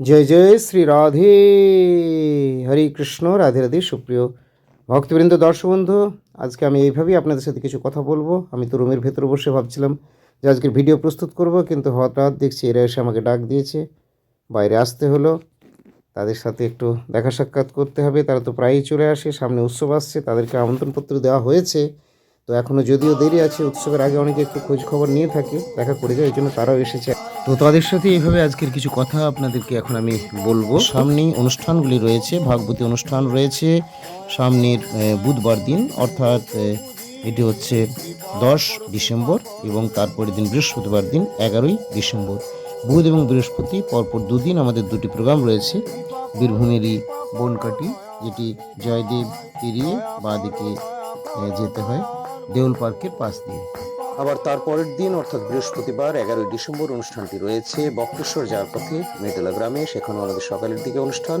জয় জয় শ্রী রাধে। হরে কৃষ্ণ, রাধে রাধে, সুপ্রিয় ভক্তবৃন্দ দর্শক বন্ধু আজকে আমি এইভাবেই আপনাদের সাথে কিছু কথা বলব। আমি তো রুমের ভেতরে বসে ভাবছিলাম যে আজকের ভিডিও প্রস্তুত করব, কিন্তু হঠাৎ দেখছি এরা এসে আমাকে ডাক দিয়েছে। বাইরে আসতে হলো। তাদের সাথে একটু দেখা সাক্ষাৎ করতে হবে। তারা তো প্রায়ই চলে আসে, সামনে উৎসব আসছে, তাদেরকে আমন্ত্রণপত্র দেওয়া হয়েছে। তো এখনও যদিও দেরি আছে, উৎসবের আগে অনেকে একটু খোঁজ খবর নিয়ে থাকে, দেখা করে যায় এই জন্য তারাও এসেছে। তো তাদের সাথে এইভাবে আজকের কিছু কথা আপনাদেরকে এখন আমি বলব। সামনেই অনুষ্ঠানগুলি রয়েছে, ভাগবতী অনুষ্ঠান রয়েছে, সামনের বুধবার দিন, অর্থাৎ এটি হচ্ছে দশ ডিসেম্বর এবং তারপরের দিন বৃহস্পতিবার দিন, এগারোই ডিসেম্বর। বুধ এবং বৃহস্পতি পরপর দুদিন আমাদের দুটি প্রোগ্রাম রয়েছে, বীরভূমেরই বনকাটি, যেটি জয়দেব পেরিয়ে বাঁ দিকে যেতে হয়, দেউল পার্কের পাশ দিয়ে। আবার তারপরের দিন অর্থাৎ বৃহস্পতিবার এগারোই ডিসেম্বর অনুষ্ঠানটি রয়েছে বক্রেশ্বর যাওয়ার পথে মেটেলা গ্রামে। সেখানেও আমাদের সকালের দিকে অনুষ্ঠান।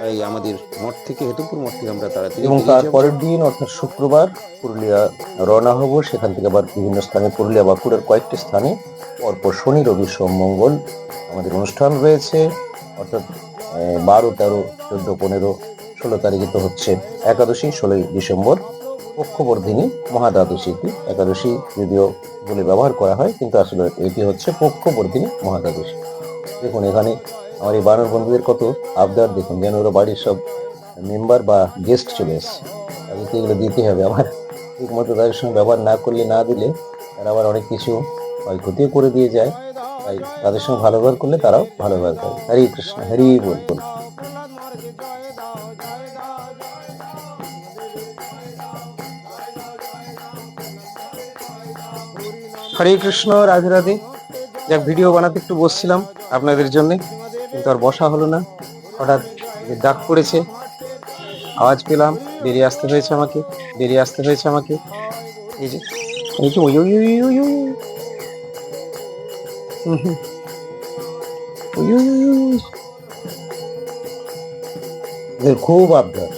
তাই আমাদের মঠ থেকে হেতুপুর মঠ থেকে আমরা তাড়াতাড়ি এবং বেরিয়ে যাব। তারপরের দিন অর্থাৎ শুক্রবার পুরুলিয়া রওনা হব। সেখান থেকে আবার বিভিন্ন স্থানে পুরুলিয়া বাঁকুড়ার কয়েকটি স্থানে পরপর শনি রবি সোম মঙ্গল আমাদের অনুষ্ঠান রয়েছে। অর্থাৎ বারো তেরো চোদ্দ পনেরো ষোলো তারিখে তো হচ্ছে একাদশী ষোলোই ডিসেম্বর। পক্ষবর্ধিনী মহাদ্বাদশীটি একাদশী যদিও বলে ব্যবহার করা হয়, কিন্তু আসলে এটি হচ্ছে পক্ষবর্ধিনী মহাদ্বাদশী দেখুন এখানে আমার এই বানর বন্ধুদের কত আবদার, দেখুন যেন ওরা বাড়ির সব মেম্বার বা গেস্ট চলে এসছে। তাদেরকে এগুলো দিতে হবে আমার। ঠিক মতো তাদের সঙ্গে ব্যবহার না করলে, না দিলে তারা আবার অনেক কিছু ক্ষয়ক্ষতিও করে দিয়ে যায়। তাই তাদের সঙ্গে ভালো ব্যবহার করলে তারাও ভালো ব্যবহার করে। হরি কৃষ্ণ, হরি বল। হরে কৃষ্ণ, রাধে রাধে। যাক, ভিডিও বানাতে একটু বসছিলাম আপনাদের জন্য, কিন্তু আর বসা হলো না। হঠাৎ ডাক পড়েছে, আওয়াজ পেলাম, বেরিয়ে আসতে হয়েছে আমাকে, বেরিয়ে আসতে হয়েছে আমাকে। এই যে এই যে, ওই ওই ওই খুব আবদার।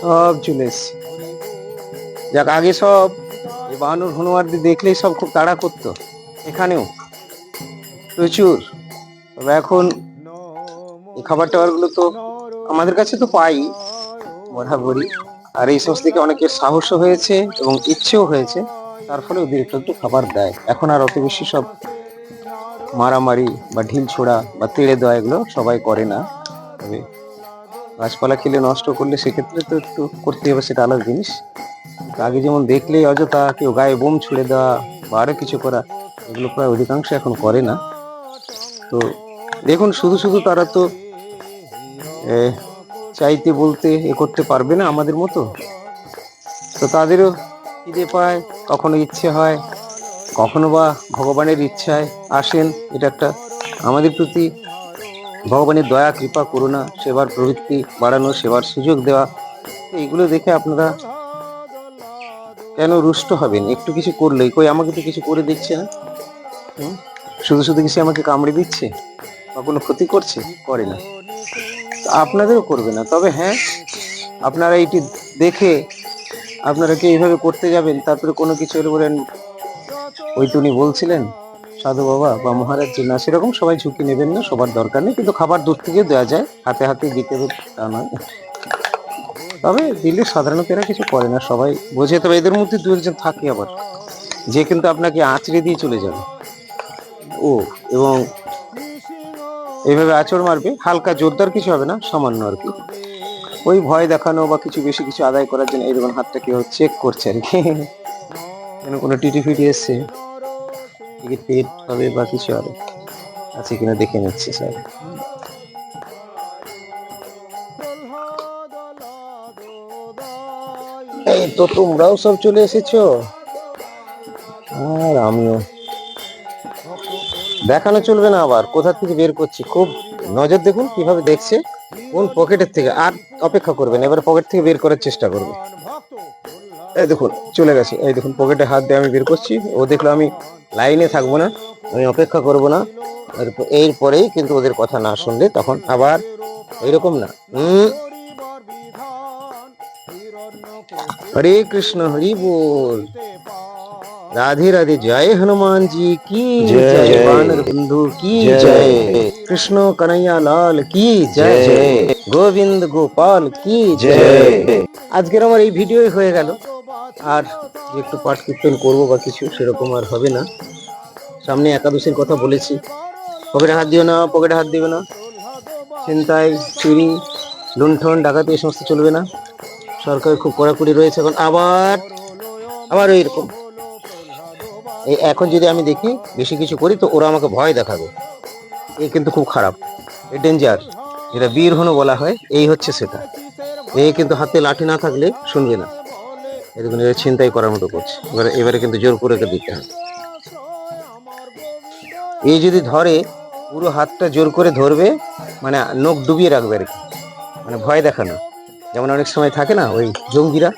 সব চলে এসছে। যাক, আগে সব এই বাহানুর হনুমানদের দেখলেই সব খুব তাড়া করতো। এখানেও প্রচুর। তবে এখন এই খাবার টাবারগুলো তো আমাদের কাছে তো পাই, বরাবরই। আর এই সমস্ত থেকে অনেকের সাহসও হয়েছে এবং ইচ্ছেও হয়েছে, তার ফলে ওদের একটু খাবার দেয়। এখন আর অত বেশি সব মারামারি বা ঢিল ছোড়া বা তেড়ে দেওয়া এগুলো সবাই করে না। তবে গাছপালা খেলে নষ্ট করলে সেক্ষেত্রে তো একটু করতে হবে, সেটা আলাদা জিনিস। আগে যেমন দেখলেই অযথা কেউ গায়ে বোম ছুড়ে দেওয়া বা আরও কিছু করা, এগুলো প্রায় অধিকাংশ এখন করে না। তো দেখুন, শুধু শুধু তারা তো চাইতে বলতে এ করতে পারবে না আমাদের মতো। তো তাদেরও খিদে পায়, কখনো ইচ্ছে হয়, কখনো বা ভগবানের ইচ্ছায় আসেন। এটা একটা আমাদের প্রতি ভগবানের দয়া, কৃপা, করুণা, সেবার প্রবৃত্তি বাড়ানো, সেবার সুযোগ দেওয়া, এইগুলো দেখে আপনারা কেন রুষ্ট হবেন? একটু কিছু করলেই। কই, আমাকে তো কিছু করে দিচ্ছে না। শুধু শুধু কিছু আমাকে কামড়ে দিচ্ছে? বা কোনো ক্ষতি করছে? করে না। আপনাদেরও করবে না। তবে হ্যাঁ আপনারা এইটি দেখে আপনারা কি এইভাবে করতে যাবেন? তারপরে কোনো কিছু এর বলেন, ওই তো বলছিলেন, সাধু বাবা বা মহারাজ জি না, সেরকম সবাই ঝুঁকি নেবেন না, সবার দরকার নেই। কিন্তু খাবার দূর থেকে দেওয়া যায়। হাতে হাতে দিতে তা নয়। তবে দিল্লি সাধারণত এরা কিছু করে না, সবাই বোঝে। তবে এদের মধ্যে দু একজন থাকে আবার, যে কিন্তু আপনাকে আঁচড়ে দিয়ে চলে যাবে। ও, এবং এইভাবে আঁচড় মারবে, হালকা জোরদার কিছু হবে না, সামান্য আর কি। ওই ভয় দেখানো বা কিছু বেশি কিছু আদায় করার জন্য এরকম হাতটা কেউ চেক করছে আর কি। যেন কোনো টিটি ফিটি এসছে? টিকিট ফিট হবে বা কিছু আর আছে কিনা দেখে নিচ্ছে, স্যার। তো তোমরাও সব চলে এসেছ? আর আমিও। দেখানো চলবে না আবার, কোথা থেকে বের করছি? খুব নজর দেখুন কীভাবে দেখছে, কোন পকেটের থেকে। আর অপেক্ষা করবেন, এবার পকেট থেকে বের করার চেষ্টা করবে। এই দেখুন, চলে গেছে। এই দেখুন, পকেটে হাত দিয়ে আমি বের করছি। ও দেখল আমি লাইনে থাকব না, আমি অপেক্ষা করব না। এরপ- এরপরেই কিন্তু ওদের কথা না শুনলে তখন আবার এরকম না। হুম হরে কৃষ্ণ হরি বল। রাধে রাধে জয় হনুমান জি কি? জয়। বানর বন্ধু কি? জয়। কৃষ্ণ কানাইয়া লাল কি? জয়। গোবিন্দ গোপাল কি? জয়। জয়। আজকের আমার এই ভিডিওই হয়ে গেল। আর যে একটু পাঠ কীর্তন করব বা কিছু সেরকম আর হবে না। সামনে একাদশীর কথা বলেছি। পকেটে হাত দিও না পকেটে হাত দিবে না। চিন্তায় চুরি লুণ্ঠন ডাকাতি এই সমস্ত চলবে না। সরকার খুব কড়াকড়ি রয়েছে এখন, আবার আবার এইরকম এই এখন যদি আমি দেখি, বেশি কিছু করি তো ওরা আমাকে ভয় দেখাবে। এ কিন্তু খুব খারাপ, এ ডেঞ্জার যেটা বীর হনু বলা হয়, এই হচ্ছে সেটা। এ কিন্তু হাতে লাঠি না থাকলে শুনবে না। এরকম ছিনতাই করার মতো করছে। এবারে এবারে কিন্তু জোর করে দিতে হবে। এই যদি ধরে, পুরো হাতটা জোর করে ধরবে মানে নখ ডুবিয়ে রাখবে আর কি। মানে ভয় দেখানো। যেমন অনেক সময় থাকে না, ওই জঙ্গিরা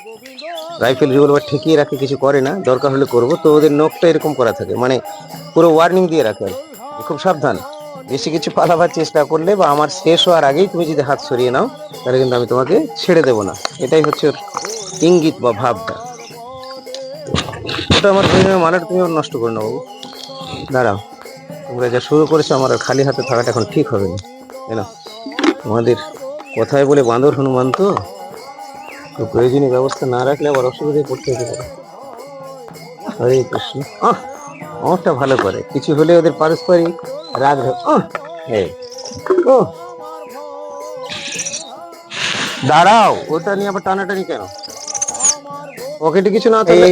রাইফেল রিভলভার ঠেকিয়ে রাখে, কিছু করে না, দরকার হলে করব, তো ওদের নখটা এরকম করা থাকে মানে পুরো ওয়ার্নিং দিয়ে রাখে খুব সাবধান। বেশি কিছু পালাবার চেষ্টা করলে বা আমার শেষ হওয়ার আগেই তুমি যদি হাত সরিয়ে নাও, তাহলে কিন্তু আমি তোমাকে ছেড়ে দেবো না। এটাই হচ্ছে ওর ইঙ্গিত বা ভাবটা। ওটা আমার মানাটা তুমি নষ্ট করে নাও বাবু। দাঁড়াও, তোমরা যা শুরু করেছ, আমার খালি হাতে থাকাটা এখন ঠিক হবে না। তাই না তোমাদের কথায় বলে বাঁদর হনুমান তো? তো প্রয়োজনীয় ব্যবস্থা না রাখলে আবার অসুবিধায় পড়তে হতে পারে। হরে কৃষ্ণ। আহ আমারটা ভালো করে। কিছু হলে ওদের পারস্পরিক রাগ হয়। ও। দাঁড়াও ওটা নিয়ে আবার টানাটানি কেন? পকেটে কিছু না থাকলে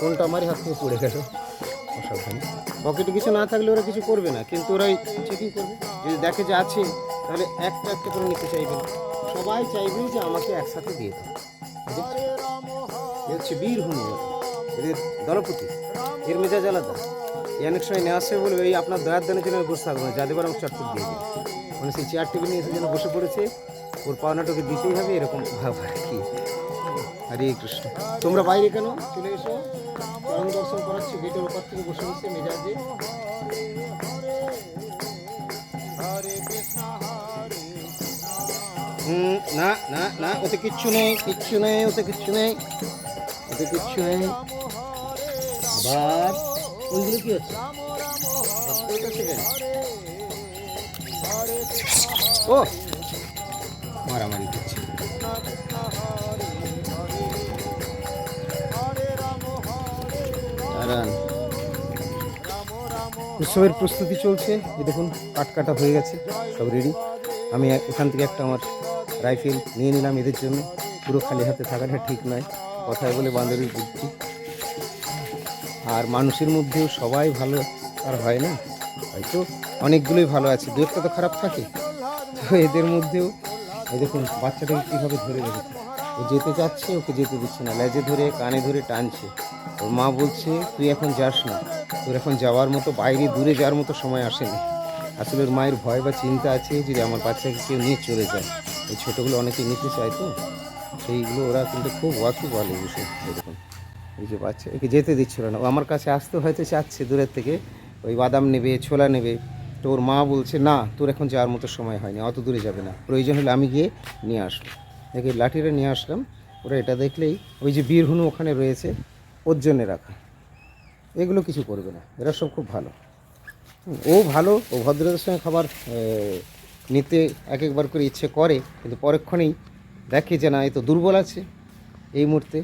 ফোনটা আমারই হাত থেকে পড়ে গেল। অসাবধানে। পকেটে কিছু না থাকলে ওরা কিছু করবে না, কিন্তু ওরা চেকিং করবে। যদি দেখে যে আছে, তাহলে একটা একটা করে নিতে চাইবে। সবাই চাইবে যে আমাকে একসাথে দিয়ে দাও। হচ্ছে বীর হুনু এদের দলপতি। এর মেজাজ আলাদা। অনেক সময় নেওয়া আসে বলবে এই আপনার দয়ার দানের জন্য বসে থাকব না যাদের বরং চটপট দিয়ে দিই মানে সেই চেয়ার টেবিল নিয়ে এসে যেন বসে পড়েছে, ওর পাওনাটাকে দিতেই হবে, এরকম ভাব আর কি। হরে কৃষ্ণ। তোমরা বাইরে কেন চলে এসো? চরণ দর্শন করাচ্ছি, গেটের ওপর থেকে বসে বসে মেজাজে। না না না, ওতে কিচ্ছু নেই কিচ্ছু নেই, ওতে কিচ্ছু নেই, ওতে কিচ্ছু নেই। আবার ওইগুলো কি হচ্ছে? ও, মারামারি করছে। দাঁড়ান। উৎসবের প্রস্তুতি চলছে। এই দেখুন কাট কাটা হয়ে গেছে, সব রেডি আমি এখান থেকে একটা আমার রাইফেল নিয়ে নিলাম এদের জন্য। পুরো খালি হাতে থাকাটা ঠিক নয়। কথায় বলে বান্ধবীর বুদ্ধি। আর মানুষের মধ্যেও সবাই ভালো, আর হয় না? হয়তো অনেকগুলোই ভালো আছে। দু তো খারাপ থাকে। তো এদের মধ্যেও, এই দেখুন, বাচ্চাটাকে কীভাবে ধরে রেখেছে? ও যেতে চাচ্ছে, ওকে যেতে দিচ্ছে না। লেজে ধরে, কানে ধরে টানছে। ওর মা বলছে, তুই এখন যাস না। তোর এখন যাওয়ার মতো, বাইরে দূরে যাওয়ার মতো সময় আসেনি। আসলে ওর মায়ের ভয় বা চিন্তা আছে যদি আমার বাচ্চাকে কেউ নিয়ে চলে যায়। এই ছোটোগুলো অনেকে নিতে চায় তো। সেইগুলো ওরা কিন্তু খুব ওয়াকি বলে বিষয়ে। এরকম। এই যে বাচ্চা, একে যেতে দিচ্ছিল না। ও আমার কাছে আসতে হয়তো চাচ্ছে দূরের থেকে। ওই বাদাম নেবে, ছোলা নেবে। তো ওর মা বলছে, না, তোর এখন যাওয়ার মতো সময় হয়নি, অত দূরে যাবে না। প্রয়োজন হলে আমি গিয়ে নিয়ে আসব। দেখে লাঠিটা নিয়ে আসলাম। ওরা এটা দেখলেই, ওই যে বীরহুনু ওখানে রয়েছে। ওর জন্যে রাখা। এগুলো কিছু করবে না। এরা সব খুব ভালো। ও ভালো, ও ভদ্রতার সঙ্গে খাবার নিতে এক একবার করে ইচ্ছে করে, কিন্তু পরক্ষণেই দেখে যে না, এ তো দুর্বল আছে। এই মুহূর্তে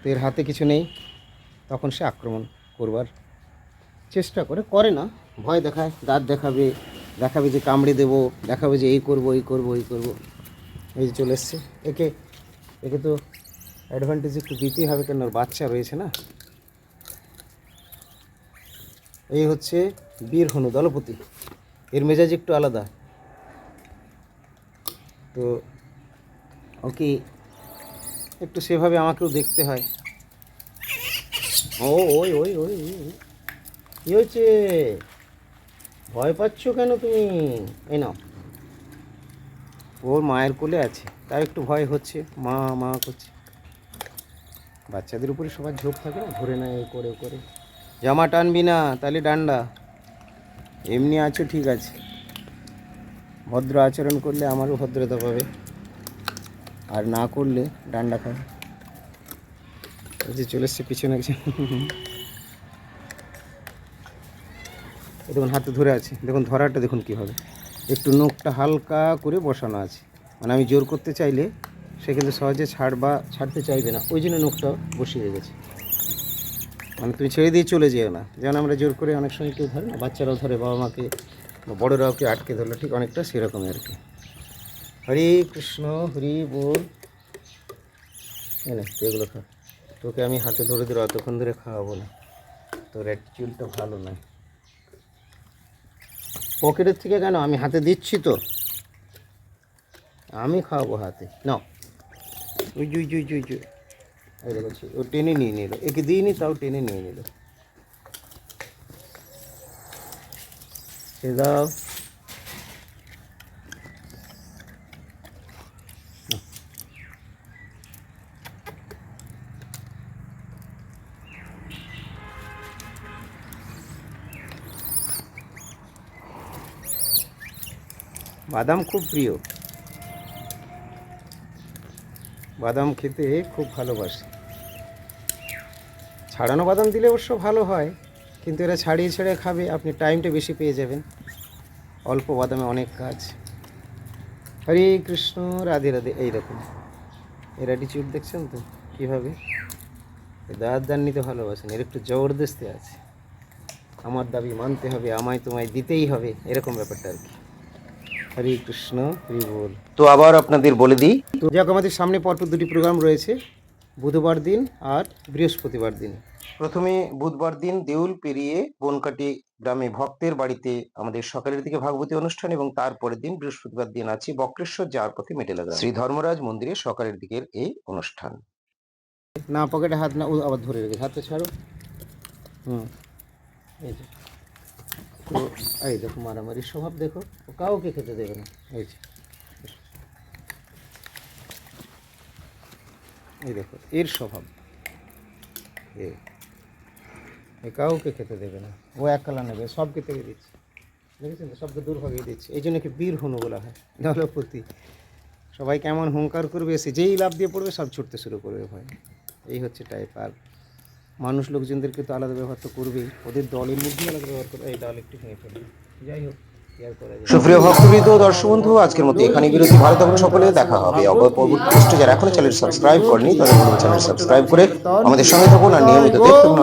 তো এর হাতে কিছু নেই। তখন সে আক্রমণ করবার চেষ্টা করে। করে না। ভয় দেখায়, দাঁত দেখাবে দেখাবে যে কামড়ে দেবো, দেখাবে যে এই করব এই করব এই করব। এই চলে এসছে। একে একে তো অ্যাডভান্টেজ একটু দিতেই হবে কেন বাচ্চা রয়েছে না। এই হচ্ছে বীর হনু দলপতি। এর মেজাজ একটু আলাদা। তো ওকে একটু সেভাবে আমাকেও দেখতে হয়। ও ওই ওই ওই ওই, ওই। কি হয়েছে? ভয় পাচ্ছ কেন তুমি? এই নাও। ওর মায়ের কোলে আছে তার একটু ভয় হচ্ছে। মা মা করছে। বাচ্চাদের উপরে সবার ঝোঁক থাকে না? ধরে নেয় এ করে করে। জামা টানবি না, তাহলে ডান্ডা। এমনি আছো, ঠিক আছে। ভদ্র আচরণ করলে আমারও ভদ্রতা পাবে। আর না করলে ডান্ডা খাবে। যে চলে এসছে পিছনে একজন দেখুন, হাতে ধরে আছে। দেখুন, ধরাটা দেখুন কীভাবে একটু নখটা হালকা করে বসানো আছে। মানে আমি জোর করতে চাইলে সে কিন্তু সহজে ছাড় বা ছাড়তে চাইবে না। ওই জন্য নখটা বসিয়ে গেছে মানে তুমি ছেড়ে দিয়ে চলে যেও না। যেমন আমরা জোর করে অনেক সময় কেউ ধরে না, বাচ্চারাও ধরে, বাবা মাকে বা বড়রাও কে আটকে ধরলো ঠিক অনেকটা সেরকমই আর কি। হরে কৃষ্ণ, হরি বল। এনে তুই এগুলো খা। তোকে আমি হাতে ধরে ধরে অতক্ষণ ধরে খাওয়াবো না। তোর অ্যাটিটিউডটা ভালো নয়। পকেটের থেকে কেন? আমি হাতে দিচ্ছি তো। আমি খাওয়াবো হাতে। নাও। ওই জুই জুই জুই জুই এই দেখছি ও টেনে নিয়ে নিল একে দিইনি তাও টেনে নিয়ে নিল সে দাও বাদাম খুব প্রিয় বাদাম খেতে খুব ভালোবাসে। ছাড়ানো বাদাম দিলে অবশ্য ভালো হয়, কিন্তু এরা ছাড়িয়ে ছেড়ে খাবে, আপনি টাইমটা বেশি পেয়ে যাবেন। অল্প বাদামে অনেক কাজ। হরে কৃষ্ণ, রাধে রাধে এইরকম এর অ্যাটিচিউড দেখছেন তো? কীভাবে? দাঁত দান নিতে ভালোবাসেন, এর একটু জবরদস্তি আছে। আমার দাবি মানতে হবে, আমায় তোমায় দিতেই হবে, এরকম ব্যাপারটা আর কি। হরে কৃষ্ণ হরি বল। তো আবার আপনাদের বলে দিই। তো যাক আমাদের সামনে পরপর দুটি প্রোগ্রাম রয়েছে বুধবার দিন আর বৃহস্পতিবার দিন। প্রথমে বুধবার দিন দেউল পেরিয়ে বনকাটি গ্রামে ভক্তের বাড়িতে আমাদের সকালের দিকে ভাগবতী অনুষ্ঠান এবং তারপরের দিন বৃহস্পতিবার দিন আছে বক্রেশ্বর যাওয়ার পথে মেটেলা গ্রাম। শ্রী ধর্মরাজ মন্দিরে সকালের দিকের এই অনুষ্ঠান। না পকেটে হাত না আবার ধরে রেখে হাতে ছাড়ো। হুম এই যে। তো এই দেখো মারামারি স্বভাব, দেখো, ও কাউকে খেতে দেবে না। এই যে, এই দেখো, এর স্বভাব। এ কাউকে খেতে দেবে না। ও একলা নেবে, সবকে থেকে দিচ্ছে। দেখেছেন তো? সবকে দূর ভাগিয়ে দিচ্ছে। এই জন্য কি বীর হনু বলা হয়? দলপতি। সবাই কেমন হুঙ্কার করবে সে যেই লাভ দিয়ে পড়বে, সব ছুটতে শুরু করবে ভয়। এই হচ্ছে টাইপ আর মানুষ লোকজনদেরকে তো আলাদা ব্যবহার তো করবেই। ওদের দলের মধ্যে আলাদা ব্যবহার করবে। এই দল একটু ভেঙে ফেলবে যাই হোক সুপ্রিয় ভক্তবৃন্দ, দর্শক বন্ধু, আজকের মতো এখানে বিরতি। ভালো থাকুন সকলে, দেখা হবে আবার পরবর্তী যারা এখনও চ্যানেল সাবস্ক্রাইব করেনি তাদের চ্যানেল সাবস্ক্রাইব করে আমাদের সঙ্গে থাকুন আর নিয়মিত দেখতে থাকুন